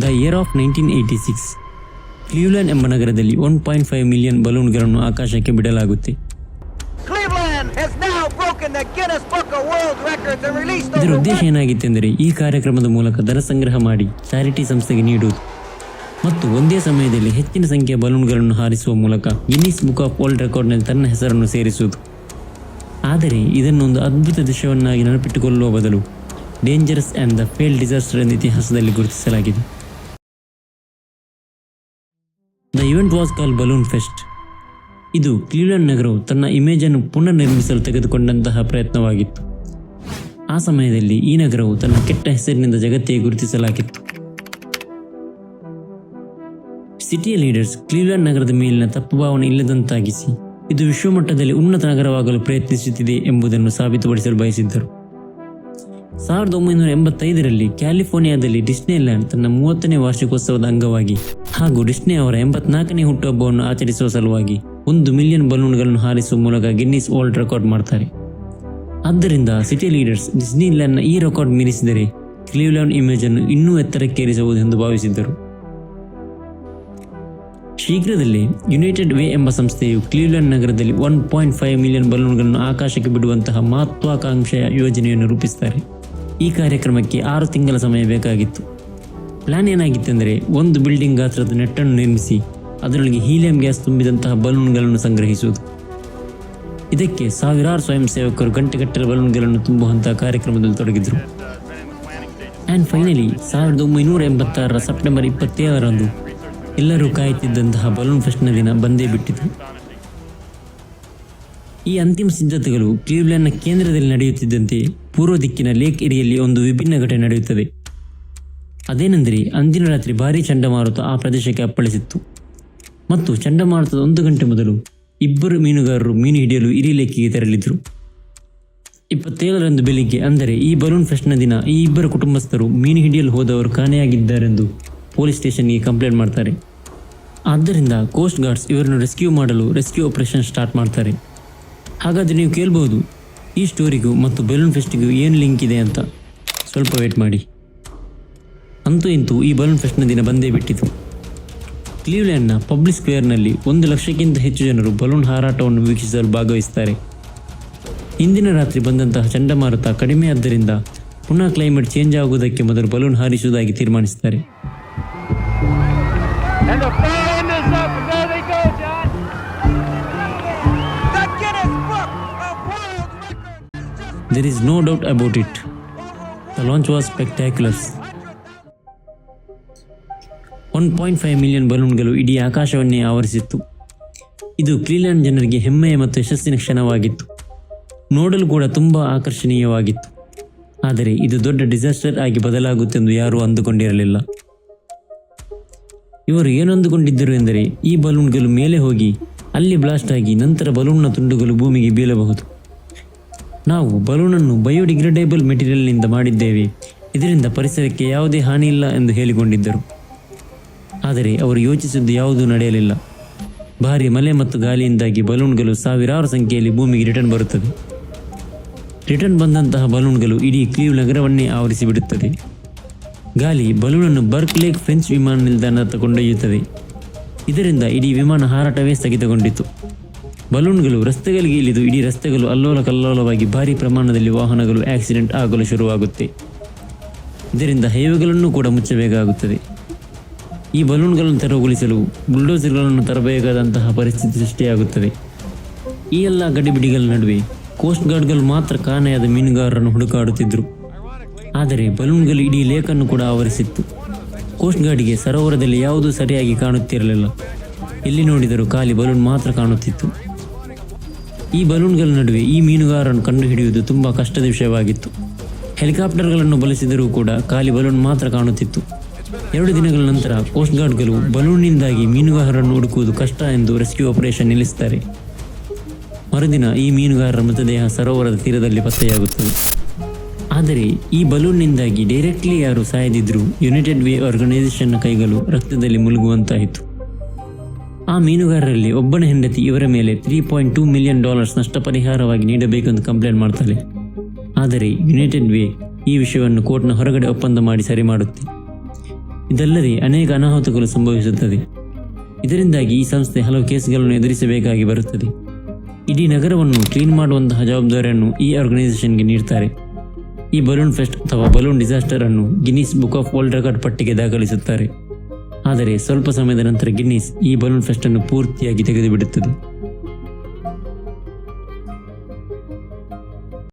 The year of nineteen eighty six Cleveland ಎಂಬ ನಗರದಲ್ಲಿ one point five million ಬಲೂನ್ಗಳನ್ನು ಆಕಾಶಕ್ಕೆ ಬಿಡಲಾಗುತ್ತೆ. ಇದರ ಉದ್ದೇಶ ಏನಾಗಿತ್ತೆಂದರೆ ಈ ಕಾರ್ಯಕ್ರಮದ ಮೂಲಕ ದರ ಸಂಗ್ರಹ ಮಾಡಿ ಚಾರಿಟಿ ಸಂಸ್ಥೆಗೆ ನೀಡುವುದು. ಮತ್ತು ಒಂದೇ ಸಮಯದಲ್ಲಿ ಹೆಚ್ಚಿನ ಸಂಖ್ಯೆಯ ಬಲೂನ್ಗಳನ್ನು ಹಾರಿಸುವ ಮೂಲಕ ಗಿನ್ನಿಸ್ ಬುಕ್ ಆಫ್ ವರ್ಲ್ಡ್ ರೆಕಾರ್ಡ್ನಲ್ಲಿ ತನ್ನ ಹೆಸರನ್ನು ಸೇರಿಸುವುದು. ಆದರೆ ಇದನ್ನೊಂದು ಅದ್ಭುತ ದೃಶ್ಯವನ್ನಾಗಿ ನೆನಪಿಟ್ಟುಕೊಳ್ಳುವ ಬದಲು dangerous and the fail disaster ಎಂದು ಇತಿಹಾಸದಲ್ಲಿ ಗುರುತಿಸಲಾಗಿದೆ. The event was call balloon fest ಇದು ಕ್ಲೀವ್ಲೆಂಡ್ ನಗರವು ತನ್ನ ಇಮೇಜನ್ನು ಪುನರ್ ನಿರ್ಮಿಸಲು ತೆಗೆದುಕೊಂಡಂತಹ ಪ್ರಯತ್ನವಾಗಿತ್ತು. ಆ ಸಮಯದಲ್ಲಿ ಈ ನಗರವು ತನ್ನ ಕೆಟ್ಟ ಹೆಸರಿನಿಂದ ಜಗತ್ತಿಗೆ ಗುರುತಿಸಲಾಗಿತ್ತು. ಸಿಟಿಯ ಲೀಡರ್ಸ್ ಕ್ಲೀವ್ಲೆಂಡ್ ನಗರದ ಮೇಲಿನ ತಪ್ಪು ಭಾವನೆ ಇಲ್ಲದಂತಾಗಿಸಿ, ಇದು ವಿಶ್ವಮಟ್ಟದಲ್ಲಿ ಉನ್ನತ ನಗರವಾಗಲು ಪ್ರಯತ್ನಿಸುತ್ತಿದೆ ಎಂಬುದನ್ನು ಸಾಬೀತುಪಡಿಸಲು ಬಯಸಿದ್ದರು. ಸಾವಿರದ ಒಂಬೈನೂರ ಎಂಬತ್ತೈದರಲ್ಲಿ ಕ್ಯಾಲಿಫೋರ್ನಿಯಾದಲ್ಲಿ ಡಿಸ್ನಿಲ್ಯಾಂಡ್ ತನ್ನ ಮೂವತ್ತನೇ ವಾರ್ಷಿಕೋತ್ಸವದ ಅಂಗವಾಗಿ ಹಾಗೂ ಡಿಸ್ನಿ ಅವರ ಎಂಬತ್ನಾಲ್ಕನೇ ಹುಟ್ಟುಹಬ್ಬವನ್ನು ಆಚರಿಸುವ ಸಲುವಾಗಿ ಒಂದು ಮಿಲಿಯನ್ ಬಲೂನ್ಗಳನ್ನು ಹಾರಿಸುವ ಮೂಲಕ ಗಿನ್ನಿಸ್ ವರ್ಲ್ಡ್ ರೆಕಾರ್ಡ್ ಮಾಡ್ತಾರೆ. ಆದ್ದರಿಂದ ಸಿಟಿ ಲೀಡರ್ಸ್ ಡಿಸ್ನಿಲ್ಯಾಂಡ್ನ ಈ ರೆಕಾರ್ಡ್ ಮೀರಿಸಿದರೆ ಕ್ಲೀವ್ಲ್ಯಾಂಡ್ ಇಮೇಜ್ ಅನ್ನು ಇನ್ನೂ ಎತ್ತರಕ್ಕೇರಿಸಬಹುದು ಎಂದು ಭಾವಿಸಿದ್ದರು. ಶೀಘ್ರದಲ್ಲೇ ಯುನೈಟೆಡ್ ವೇ ಎಂಬ ಸಂಸ್ಥೆಯು ಕ್ಲೀವ್ಲ್ಯಾಂಡ್ ನಗರದಲ್ಲಿ ಒನ್ ಪಾಯಿಂಟ್ ಫೈವ್ ಮಿಲಿಯನ್ ಬಲೂನ್ಗಳನ್ನು ಆಕಾಶಕ್ಕೆ ಬಿಡುವಂತಹ ಮಹತ್ವಾಕಾಂಕ್ಷೆಯ ಯೋಜನೆಯನ್ನು ರೂಪಿಸುತ್ತಾರೆ ಈ ಕಾರ್ಯಕ್ರಮಕ್ಕೆ ಆರು ತಿಂಗಳ ಸಮಯ ಬೇಕಾಗಿತ್ತು. ಪ್ಲಾನ್ ಏನಾಗಿತ್ತೆಂದರೆ ಒಂದು ಬಿಲ್ಡಿಂಗ್ ಗಾತ್ರದ ನೆಟ್ಟನ್ನು ನಿರ್ಮಿಸಿ ಅದರೊಳಗೆ ಹೀಲಿಯಂ ಗ್ಯಾಸ್ ತುಂಬಿದಂತಹ ಬಲೂನ್ಗಳನ್ನು ಸಂಗ್ರಹಿಸುವುದು. ಇದಕ್ಕೆ ಸಾವಿರಾರು ಸ್ವಯಂ ಸೇವಕರು ಗಂಟೆಗಟ್ಟಲೆ ಬಲೂನ್ಗಳನ್ನು ತುಂಬುವಂತಹ ಕಾರ್ಯಕ್ರಮದಲ್ಲಿ ತೊಡಗಿದ್ರು. ಆ್ಯಂಡ್ ಫೈನಲಿ ಸಾವಿರದ ಒಂಬೈನೂರ ಎಂಬತ್ತಾರರ ಸೆಪ್ಟೆಂಬರ್ ಇಪ್ಪತ್ತೇಳರಂದು ಎಲ್ಲರೂ ಕಾಯುತ್ತಿದ್ದಂತಹ ಬಲೂನ್ ಫೆಸ್ಟ್ನ ದಿನ ಬಂದೇ ಬಿಟ್ಟಿತು. ಈ ಅಂತಿಮ ಸಿದ್ಧತೆಗಳು ಕ್ಲೀವ್ಲ್ಯಾಂಡ್ನ ಕೇಂದ್ರದಲ್ಲಿ ನಡೆಯುತ್ತಿದ್ದಂತೆ ಪೂರ್ವ ದಿಕ್ಕಿನ ಲೇಕ್ ಏರಿಯಲ್ಲಿ ಒಂದು ವಿಭಿನ್ನ ಘಟನೆ ನಡೆಯುತ್ತದೆ. ಅದೇನೆಂದರೆ ಅಂದಿನ ರಾತ್ರಿ ಭಾರೀ ಚಂಡಮಾರುತ ಆ ಪ್ರದೇಶಕ್ಕೆ ಅಪ್ಪಳಿಸಿತ್ತು. ಮತ್ತು ಚಂಡಮಾರುತದ ಒಂದು ಗಂಟೆ ಮೊದಲು ಇಬ್ಬರು ಮೀನುಗಾರರು ಮೀನು ಹಿಡಿಯಲು ಇರಿ ಲೇಕಿಗೆ ತೆರಳಿದ್ರು. ಇಪ್ಪತ್ತೇಳರಂದು ಬೆಳಿಗ್ಗೆ, ಅಂದರೆ ಈ ಬಲೂನ್ ಫೆಸ್ಟ್ನ ದಿನ, ಈ ಇಬ್ಬರು ಕುಟುಂಬಸ್ಥರು ಮೀನು ಹಿಡಿಯಲು ಹೋದವರು ಕಾಣೆಯಾಗಿದ್ದಾರೆಂದು ಪೊಲೀಸ್ ಸ್ಟೇಷನ್ಗೆ ಕಂಪ್ಲೇಂಟ್ ಮಾಡ್ತಾರೆ. ಆದ್ದರಿಂದ ಕೋಸ್ಟ್ ಗಾರ್ಡ್ಸ್ ಇವರನ್ನು ರೆಸ್ಕ್ಯೂ ಮಾಡಲು ರೆಸ್ಕ್ಯೂ ಆಪರೇಷನ್ ಸ್ಟಾರ್ಟ್ ಮಾಡ್ತಾರೆ. ಹಾಗಾದರೆ ನೀವು ಕೇಳ್ಬೋದು ಈ ಸ್ಟೋರಿಗೂ ಮತ್ತು ಬಲೂನ್ ಫೆಸ್ಟಿಗೂ ಏನು ಲಿಂಕ್ ಇದೆ ಅಂತ ಸ್ವಲ್ಪ ವೇಟ್ ಮಾಡಿ. ಅಂತೂ ಇಂತೂ ಈ ಬಲೂನ್ ಫೆಸ್ಟ್ನ ದಿನ ಬಂದೇ ಬಿಟ್ಟಿತು ಕ್ಲೀವ್ಲ್ಯಾಂಡ್ನ ಪಬ್ಲಿಕ್ ಸ್ಕ್ವೇರ್ನಲ್ಲಿ ಒಂದು ಲಕ್ಷಕ್ಕಿಂತ ಹೆಚ್ಚು ಜನರು ಬಲೂನ್ ಹಾರಾಟವನ್ನು ವೀಕ್ಷಿಸಲು ಭಾಗವಹಿಸುತ್ತಾರೆ. ಇಂದಿನ ರಾತ್ರಿ ಬಂದಂತಹ ಚಂಡಮಾರುತ ಕಡಿಮೆಯಾದ್ದರಿಂದ ಪುನಃ ಕ್ಲೈಮೇಟ್ ಚೇಂಜ್ ಆಗುವುದಕ್ಕೆ ಮೊದಲು ಬಲೂನ್ ಹಾರಿಸುವುದಾಗಿ ತೀರ್ಮಾನಿಸುತ್ತಾರೆ. There is no doubt about it. The launch was spectacular. One point five million ಬಲೂನ್ಗಳು ಇಡೀ ಆಕಾಶವನ್ನೇ ಆವರಿಸಿತ್ತು. ಇದು ಕ್ಲೀಲ್ಯಾಂಡ್ ಜನರಿಗೆ ಹೆಮ್ಮೆಯ ಮತ್ತು ಯಶಸ್ಸಿನ ಕ್ಷಣವಾಗಿತ್ತು. ನೋಡಲು ಕೂಡ ತುಂಬ ಆಕರ್ಷಣೀಯವಾಗಿತ್ತು. ಆದರೆ ಇದು ದೊಡ್ಡ ಡಿಸಾಸ್ಟರ್ ಆಗಿ ಬದಲಾಗುತ್ತೆಂದು ಯಾರೂ ಅಂದುಕೊಂಡಿರಲಿಲ್ಲ. ಇವರು ಏನೊಂದುಕೊಂಡಿದ್ದರು ಎಂದರೆ ಈ ಬಲೂನ್ಗಳು ಮೇಲೆ ಹೋಗಿ ಅಲ್ಲಿ ಬ್ಲಾಸ್ಟ್ ಆಗಿ ನಂತರ ಬಲೂನ್ನ ತುಂಡುಗಳು ಭೂಮಿಗೆ ಬೀಳಬಹುದು. ನಾವು ಬಲೂನನ್ನು ಬಯೋಡಿಗ್ರೇಡೇಬಲ್ ಮೆಟೀರಿಯಲ್ನಿಂದ ಮಾಡಿದ್ದೇವೆ. ಇದರಿಂದ ಪರಿಸರಕ್ಕೆ ಯಾವುದೇ ಹಾನಿ ಇಲ್ಲ ಎಂದು ಹೇಳಿಕೊಂಡಿದ್ದರು. ಆದರೆ ಅವರು ಯೋಚಿಸಿದ್ದು ಯಾವುದೂ ನಡೆಯಲಿಲ್ಲ. ಭಾರಿ ಮಳೆ ಮತ್ತು ಗಾಳಿಯಿಂದಾಗಿ ಬಲೂನ್ಗಳು ಸಾವಿರಾರು ಸಂಖ್ಯೆಯಲ್ಲಿ ಭೂಮಿಗೆ ರಿಟರ್ನ್ ಬರುತ್ತದೆ ರಿಟರ್ನ್ ಬಂದಂತಹ ಬಲೂನ್ಗಳು ಇಡೀ ಕ್ಲೀವ್ ನಗರವನ್ನೇ ಆವರಿಸಿ ಬಿಡುತ್ತದೆ ಗಾಳಿ ಬಲೂನನ್ನು ಬರ್ಕ್ ಲೇಕ್ ಫ್ರೆಂಚ್ ವಿಮಾನ ನಿಲ್ದಾಣದತ್ತ ಕೊಂಡೊಯ್ಯುತ್ತದೆ. ಇದರಿಂದ ಇಡೀ ವಿಮಾನ ಹಾರಾಟವೇ ಸ್ಥಗಿತಗೊಂಡಿತು. ಬಲೂನ್ಗಳು ರಸ್ತೆಗಳಿಗೆ ಇಳಿದು ಇಡೀ ರಸ್ತೆಗಳು ಅಲ್ಲೋಲ ಕಲ್ಲೋಲವಾಗಿ ಭಾರಿ ಪ್ರಮಾಣದಲ್ಲಿ ವಾಹನಗಳು ಆಕ್ಸಿಡೆಂಟ್ ಆಗಲು ಶುರುವಾಗುತ್ತೆ. ಇದರಿಂದ ಹೈವೇಗಳನ್ನು ಕೂಡ ಮುಚ್ಚಬೇಕಾಗುತ್ತದೆ. ಈ ಬಲೂನ್ಗಳನ್ನು ತೆರವುಗೊಳಿಸಲು ಬುಲ್ಡೋಸರ್ಗಳನ್ನು ತರಬೇಕಾದಂತಹ ಪರಿಸ್ಥಿತಿ ಸೃಷ್ಟಿಯಾಗುತ್ತದೆ. ಈ ಎಲ್ಲ ಗಡಿಬಿಡಿಗಳ ನಡುವೆ ಕೋಸ್ಟ್ ಗಾರ್ಡ್ಗಳು ಮಾತ್ರ ಕಾಣೆಯಾದ ಮೀನುಗಾರರನ್ನು ಹುಡುಕಾಡುತ್ತಿದ್ದರು ಆದರೆ ಬಲೂನ್ಗಳು ಇಡೀ ಲೇಕನ್ನು ಕೂಡ ಆವರಿಸಿತ್ತು. ಕೋಸ್ಟ್ ಗಾರ್ಡ್ಗೆ ಸರೋವರದಲ್ಲಿ ಯಾವುದೂ ಸರಿಯಾಗಿ ಕಾಣುತ್ತಿರಲಿಲ್ಲ. ಎಲ್ಲಿ ನೋಡಿದರೂ ಖಾಲಿ ಬಲೂನ್ ಮಾತ್ರ ಕಾಣುತ್ತಿತ್ತು. ಈ ಬಲೂನ್ಗಳ ನಡುವೆ ಈ ಮೀನುಗಾರರನ್ನು ಕಂಡುಹಿಡಿಯುವುದು ತುಂಬ ಕಷ್ಟದ ವಿಷಯವಾಗಿತ್ತು. ಹೆಲಿಕಾಪ್ಟರ್ಗಳನ್ನು ಬಳಸಿದರೂ ಕೂಡ ಖಾಲಿ ಬಲೂನ್ ಮಾತ್ರ ಕಾಣುತ್ತಿತ್ತು. ಎರಡು ದಿನಗಳ ನಂತರ ಕೋಸ್ಟ್ ಗಾರ್ಡ್ಗಳು ಬಲೂನ್ನಿಂದಾಗಿ ಮೀನುಗಾರರನ್ನು ಹುಡುಕುವುದು ಕಷ್ಟ ಎಂದು ರೆಸ್ಕ್ಯೂ ಆಪರೇಷನ್ ನಿಲ್ಲಿಸುತ್ತಾರೆ. ಮರುದಿನ ಈ ಮೀನುಗಾರರ ಮೃತದೇಹ ಸರೋವರದ ತೀರದಲ್ಲಿ ಪತ್ತೆಯಾಗುತ್ತದೆ. ಆದರೆ ಈ ಬಲೂನ್ನಿಂದಾಗಿ ಡೈರೆಕ್ಟ್ಲಿ ಯಾರು ಸಾಯದಿದ್ದರೂ ಯುನೈಟೆಡ್ ವೇ ಆರ್ಗನೈಸೇಷನ್ನ ಕೈಗಳು ರಕ್ತದಲ್ಲಿ ಮುಳುಗುವಂತಾಯಿತು. ಆ ಮೀನುಗಾರರಲ್ಲಿ ಒಬ್ಬನ ಹೆಂಡತಿ ಇವರ ಮೇಲೆ three point two million dollars ನಷ್ಟ ಪರಿಹಾರವಾಗಿ ನೀಡಬೇಕೆಂದು ಕಂಪ್ಲೇಂಟ್ ಮಾಡ್ತಾಳೆ. ಆದರೆ ಯುನೈಟೆಡ್ ವೇ ಈ ವಿಷಯವನ್ನು ಕೋರ್ಟ್ನ ಹೊರಗಡೆ ಒಪ್ಪಂದ ಮಾಡಿ ಸರಿ ಮಾಡುತ್ತೆ. ಇದಲ್ಲದೆ ಅನೇಕ ಅನಾಹುತಗಳು ಸಂಭವಿಸುತ್ತದೆ. ಇದರಿಂದಾಗಿ ಈ ಸಂಸ್ಥೆ ಹಲವು ಕೇಸ್ಗಳನ್ನು ಎದುರಿಸಬೇಕಾಗಿ ಬರುತ್ತದೆ. ಇಡೀ ನಗರವನ್ನು ಕ್ಲೀನ್ ಮಾಡುವಂತಹ ಜವಾಬ್ದಾರಿಯನ್ನು ಈ ಆರ್ಗನೈಸೇಷನ್ಗೆ ನೀಡ್ತಾರೆ. ಈ ಬಲೂನ್ ಫೆಸ್ಟ್ ಅಥವಾ ಬಲೂನ್ ಡಿಸಾಸ್ಟರ್ ಅನ್ನು Guinness book of world record ಪಟ್ಟಿಗೆ ದಾಖಲಿಸುತ್ತಾರೆ. ಆದರೆ ಸ್ವಲ್ಪ ಸಮಯದ ನಂತರ ಗಿನ್ನಿಸ್ ಈ ಬಲೂನ್ ಫೆಸ್ಟ್ ಅನ್ನು ಪೂರ್ತಿಯಾಗಿ ತೆಗೆದುಬಿಡುತ್ತದೆ.